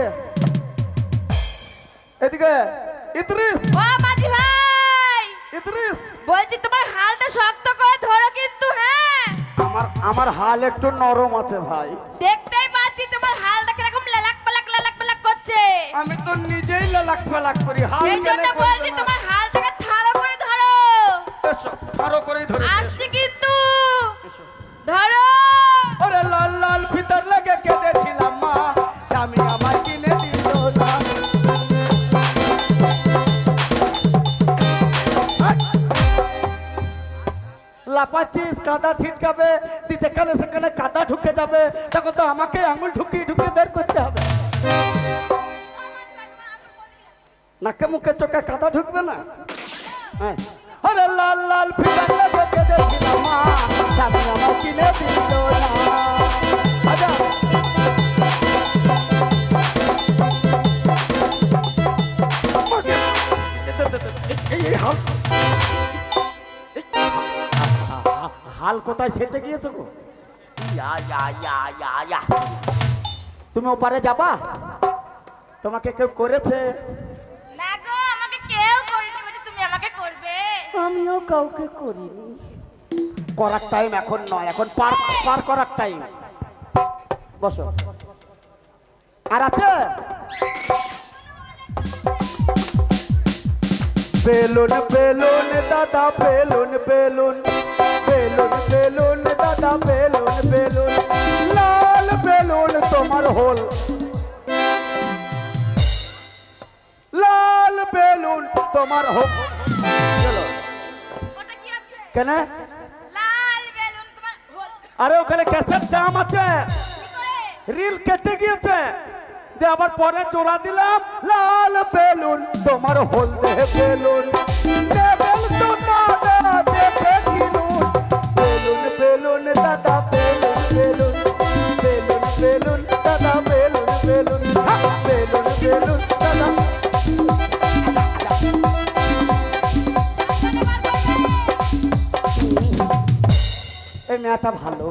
এদিকে। এদিকে। ইদ্রিস। ও মাঝি ভাই। ইদ্রিস। বলছি তোমার হালটা শক্ত করে ধরো কিন্তু হ্যাঁ? আমার আমার হাল একটু নরম আছে ভাই। দেখতেই পাচ্ছি তোমার হালটা কীরকম লালাক পালাক লালাক পালাক করছে। আমি তো নিজেই লালাক পালাক করি হাল এই জন্য বলছি তোমার হালটাকে থারো করে ধরো। আরও করেই ধরে আসছি লাপাচ্ছিস কাদা ছিটকাবে তুই যেখানে সেখানে কাদা ঢুকে যাবে। তখন তো, আমাকে আঙুল ঢুকিয়ে ঢুকিয়ে বের করতে হবে। নাকে মুখে চোখে কাদা ঢুকবে না? হ্যাঁ। আরে লাল লাল ফিতার লাগে কেঁদেছিলাম মা। স্বামী আমার কিনে দিল না। আচ্ছা। এই- এই হাল কোথায় সেটে গিয়েছো গো? ইয়া, ইয়া, ইয়া, ইয়া, ইয়া। তুমি ওপারে যাবা? তোমাকে কেউ করেছে? না গো আমাকে কেউ করেনি বলছে তুমি আমাকে করবে। আমিও কাউকে করিনি। করার টাইম এখন নয় এখন পার পার করার টাইম বসো। আর আছে? বেলুন বেলুন দাদা বেলুন বেলুন। বেলুন বেলুন দাদা বেলুন বেলুন লাল বেলুন তোমার হোল। লাল বেলুন তোমার হোল। চলো। কেন? বেলুন আরে ওখানে ক্যাসেট জাম আছে। রিল কেটে গিয়েছে। যে আবার পরে জোড়া দিলাম। লাল বেলুন তোমার হলদে বেলুন। দেবেল তো দাদা দেখে বেলুন বেলুন দাদা বেলুন বেলুন বেলুন বেলুন দাদা বেলুন বেলুন বেলুন বেলুন দাদা এই মেয়েটা ভালো।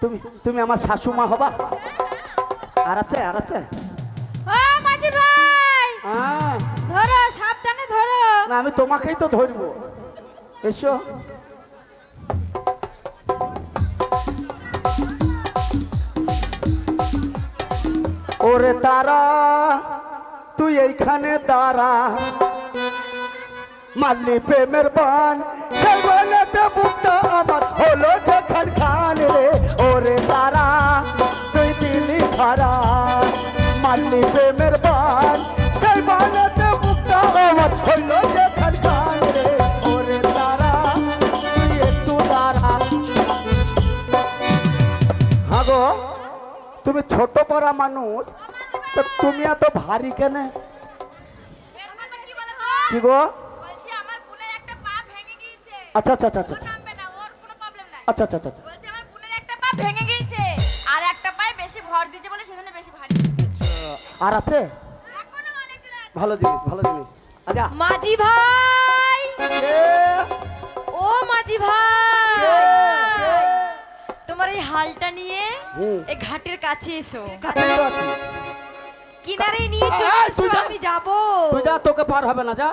তুমি তুমি আমার শাশুমা হবা। আর আছে আর আছে। ও মাঝি ভাই! আহ, ধরো সাবধানে ধরো। না আমি তোমাকেই তো ধরবো। এসো। ওরে তারা, তুই এইখানে তারা মাল্লি প্রেমের বান সেই বলেতে বুকটা আমার হলো যেখান খান রে। ওরে তারা, তুই দিলি ভারা মাল্লি প্রেমের বান সেই বলেতে ছোট মানুষ তো তুমি এত ভারী কেন? কি গো? আচ্ছা আচ্ছা আচ্ছা আচ্ছা। আচ্ছা আচ্ছা ভেঙে গিয়েছে আর একটা পায়ে বেশি ভর দিয়েছে বলে সেজন্য বেশি ভারী আর আছে? ভালো জিনিস ভালো জিনিস। আচ্ছা। মাঝি ভাই! ও মাঝি ভাই! এই হালটা নিয়ে। এই ঘাটের কাছে এসো। কিনারে নিয়ে চলে এসো আমি যাব। তুই যা তোকে পার হবে না যা।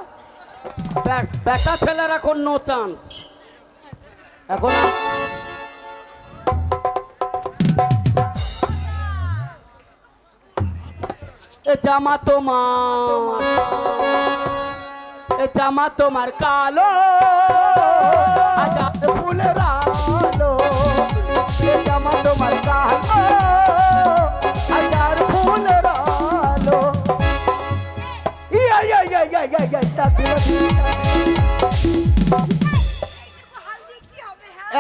বেটা ছেলের এখন নো চান্স এখন এ জামা তোমার। এ জামা তোমার কালো। আজাদ ফুলের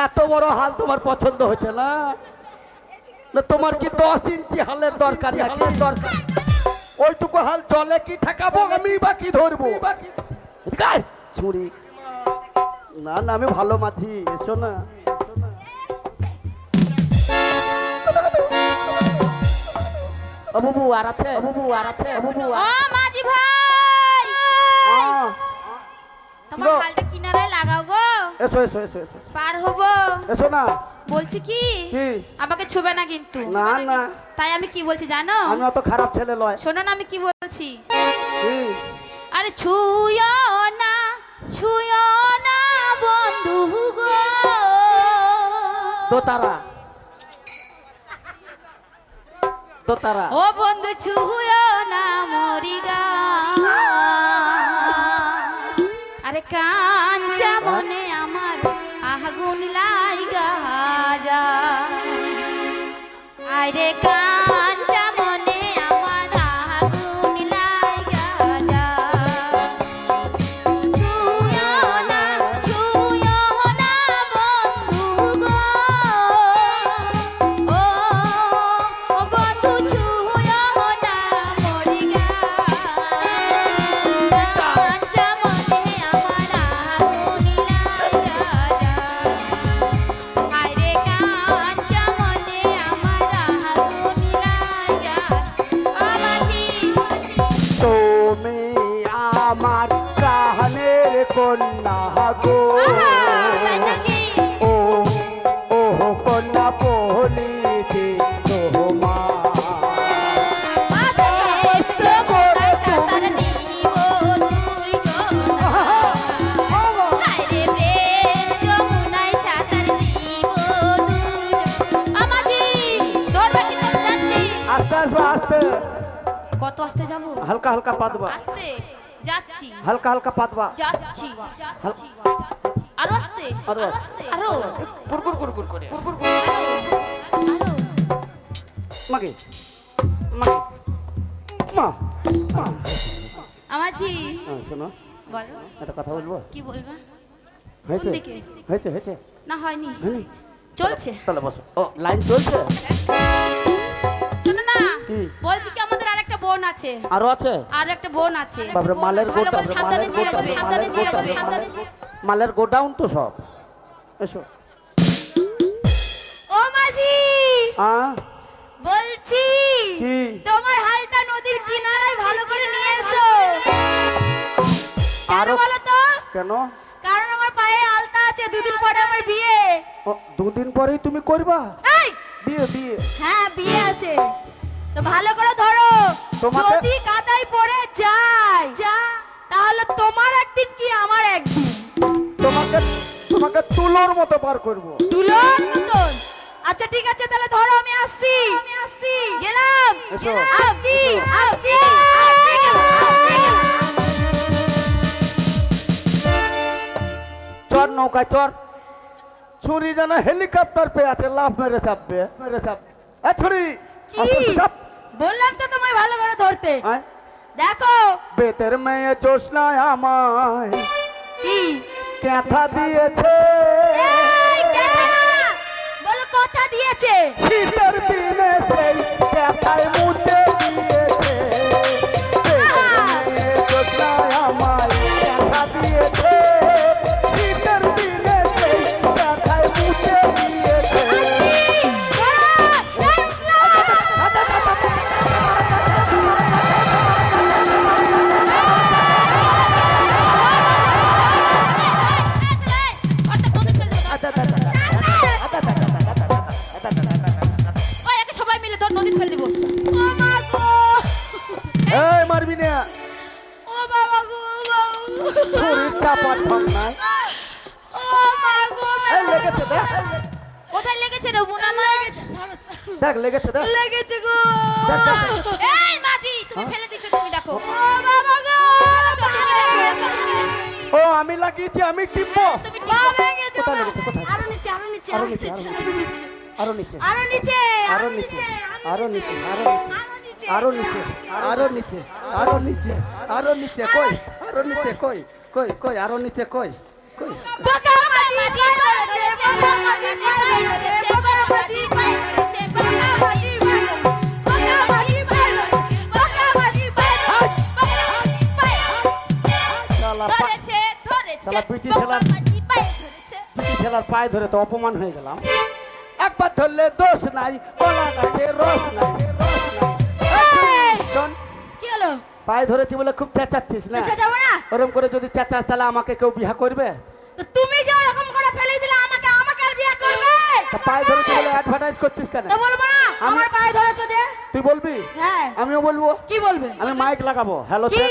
এত বড় হাল তোমার পছন্দ হচ্ছে না? না তোমার কি দশ ইঞ্চি হালের দরকার? হালের দরকার? ওইটুকু হাল জলে কি ঠেকাবো? আমি বা কি ধরবো? গায়, ছুরি। না না আমি ভালো মাছি এসো না। ও বুবু আর আছে? ও আর আছে? ও ও মাঝি ভাই! তোমার গো। হালটা লাগাও গো। এসো এসো এসো এসো। পার হব। এসো না। বলছি কি? আমাকে ছুবে না কিন্তু। না না তাই আমি কি বলছি জানো? আমি অত খারাপ ছেলে লয় শোনো না আমি কি বলছি। আরে ছুঁয়ো না ছুঁয়ো না বন্ধু গো। দোতারা। দোতারা ও বন্ধু, ছুঁয়ো না মরিগা আরে কাঞ্চা মনে আমার আগুন লাইগা যা। আরে কাঞ্চা। পাতবা আসতে যাচ্ছি হালকা হালকা পাতবা যাচ্ছি আরও আসতে আরও আস্তে। আরও কুরকুর কুরকুর করে কুরকুর মাকে মাকে মা আমাজি হ্যাঁ, শোনো বলো একটা কথা বলব কি বলবা হয়েছে হয়েছে হয়েছে না হয়নি চলছে তাহলে বসো ও লাইন চলছে শোনো না? বলছি কি আমাদের বোন আছে। আরও আছে? আর একটা বোন আছে। বাপরে মালের করে সাবধানে নিয়ে আসবে সাবধানে নিয়ে আসবে সাবধানে মালের গোডাউন তো সব। এসো। ও মাঝি! আ বলছি তোমার হালটা নদীর কিনারায় ভালো করে নিয়ে এসো। আরো- বলো তো? কেন? কারণ আমার পায়ে আলতা আছে দুদিন পরে আমার বিয়ে। দুদিন পরেই তুমি করবা? এই! বিয়ে বিয়ে। হ্যাঁ বিয়ে আছে। তো ভালো করে ধরো। যদি কাদায় পড়ে যায় যা। তাহলে তোমার একদিন কি আমার একদিন? তোমাকে তোমাকে তুলোর মতো বার করব। তুলোর মতন? আচ্ছা ঠিক আছে তাহলে ধরো আমি আসছি। আমি আসছি। গেলাম। আসছি। আসছি। চর নৌকায় চর। ছুরি যেন হেলিকপ্টার পেয়ে আছে লাভ মেরে চাপবে মেরে চাপবে। ছুরি! চাপ। বললাম তো তোমায় ভালো করে ধরতে। দেখো। বেতের মেয়ে জোসনায় আমায় কি? ক্যাথা দিয়েছে। বলো কথা দিয়েছে। শীতের দিনে সেই কথায় মুতে কোথায় লেগেছে রে লেগেছে দেখ ও আমি লাগিয়েছি আমি টিপবো কোথায় আরও নিচে আরও নিচে আরও নিচে, আরও নিচে। আরও নিচে আরও নিচে আরও নিচে আরও নিচে আরও নিচে আরও নিচে আরও নিচে আরও নিচে কই আরও নিচে কই কই কই, আরও নিচে কই? কই? ছেলার পায়ে ধরে তো অপমান হয়ে গেলাম। একবার ধরলে দোষ নাই, কলা গাছে রস পায়ে ধরেছি বলে খুব চেঁচাচ্ছিস না? না? ওরম করে যদি চেঁচাস তাহলে আমাকে কেউ বিহা করবে? তো তুমি যে ওরকম তা পায়ে ধরে তুই অ্যাডভার্টাইজ করছিস কেন? তো বলব না আমার পায়ে ধরেছো যে? তুই বলবি? হ্যাঁ। আমিও বলব। কি বলবে? আমি মাইক লাগাবো। হ্যালো কি?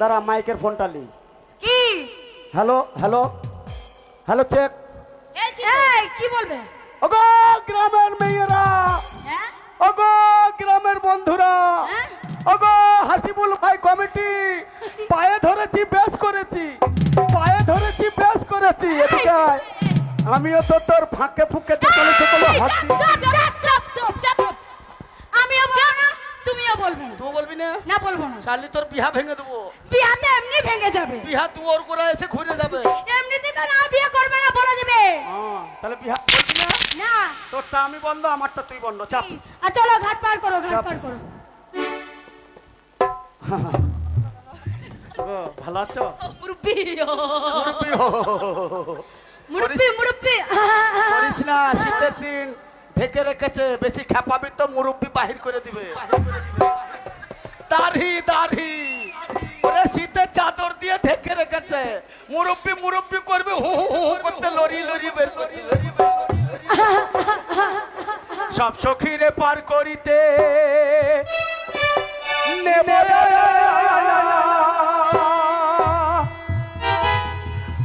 দাঁড়া মাইকের ফোনটা লি। কি? হ্যালো হ্যালো হ্যালো চেক এই কি বলবে? ওগো গ্রামের মেয়েরা। হ্যাঁ? ওগো গ্রামের বন্ধুরা। হাসিবুল ভাই কমিটি। পায়ে ধরেছি বেশ করেছি। পায়ে ধরেছি বেশ করেছি আমিও তো তোর ফাঁকে ফুঁকে চলে চলে। আমিও না তুমিও বলবে না। তুই বলবি না? না বলব না। চালি তোর বিহা ভেঙে দেবো। বিয়াতে এমনি ভেঙে যাবে। বিহা তুই ওর করে এসে ঘুরে যাবে। এমনিতে তো না বিয়ে করবে না বলে দিবে। তাহলে বিহা না? না। তোরটা আমি বন্ধ আমারটা তুই বন্ধ। চাপ। আর চলো ঘাট পার করো ঘাট পার করো। ভালো আছো? মুরব্বি মুরব্বি। মুরব্বি মুরব্বি। করিস না শীতের দিন ঢেকে রেখেছে বেশি খেপাবি তো মুরব্বি বাহির করে দিবে। দাড়ি দাড়ি। ওরে শীতের চাদর দিয়ে ঢেকে রেখেছে। মুরব্বি মুরব্বি করবে হু হু হু করতে লরি লরি বের করে সব সখীরে পার করিতে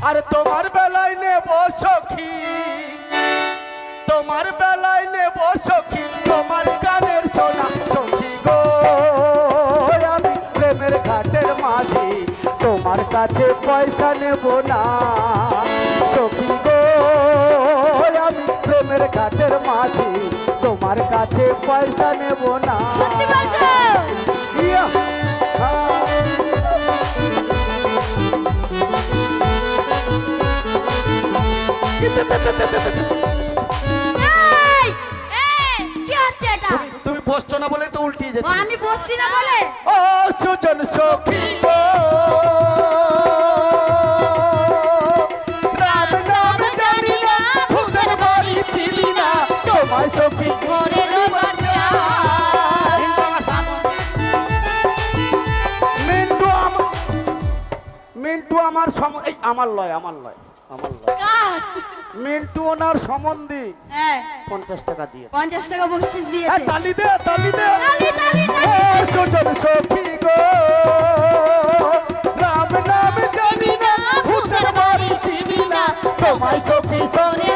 আর তোমার বেলায় নেব সখী, তোমার বেলায় নেব সখী, তোমার কানের সোনা সখী গো। আমি প্রেমের ঘাটের মাঝি, তোমার কাছে পয়সা নেব না সখী গো। আমি প্রেমের ঘাটের মাঝি, তোমার কাছে পয়সা নেব না। তুমি- তুমি বসছো না বলে তো উল্টিয়ে যাচ্ছে। আমি বসছি না বলে? ও সুজন সখী গো। আমার লয় আমার লয় আমার লয়। মিন্টু ওনার সম্বন্ধী হ্যাঁ। পঞ্চাশ টাকা দিয়ে পঞ্চাশ টাকা বকশিস দিয়ে তালি দে তালি দে। তালি, তালি, তালি। সুজন সখী গো। রাম নাম জানি না ভূতের বাড়ি ছিলি না। তোমায় সখী করে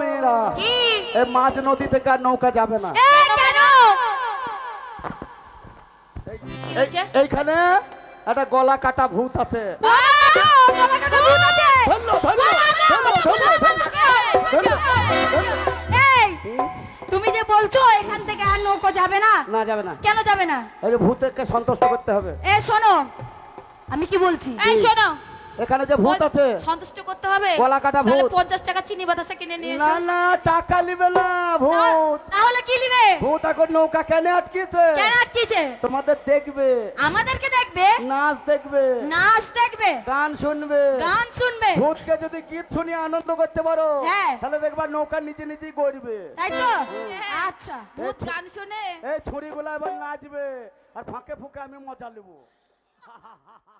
মেয়েরা কি? এ মাঝ নদী থেকে আর নৌকা যাবে না? এইখানে একটা গলা কাটা ভূত আছে বাবা, গলা কাটা ভূত আছে। ধরলো ধরলো ধরলো ধরলো ধরলো ধরলো এই তুমি যে বলছো এখান থেকে আর নৌকো যাবে না না যাবে না কেন যাবে না এই ভূতকে সন্তুষ্ট করতে হবে এ শোনো আমি কি বলছি এই শোনো এখানে যে ভূত আছে সন্তুষ্ট করতে হবে গলা কাটা ভূত। পঞ্চাশ টাকা চিনি বাতাসা কিনে নিয়ে এসো না টাকা নিবে না ভূত তাহলে কি নিবে ভূত এখন নৌকা কেন আটকেছে কেন আটকেছে তোমাদের দেখবে আমাদেরকে দেখবে? নাচ দেখবে। নাচ দেখবে। গান শুনবে। গান শুনবে। ভূতকে যদি গীত শুনিয়ে আনন্দ করতে পারো হ্যাঁ। তাহলে দেখবা নৌকা নিচে নিচেই গড়বে। তাই তো? আচ্ছা। ভূত গান শুনে। এই ছুরিগুলো এবার নাচবে আর ফাঁকে ফুঁকে আমি মজা নেব।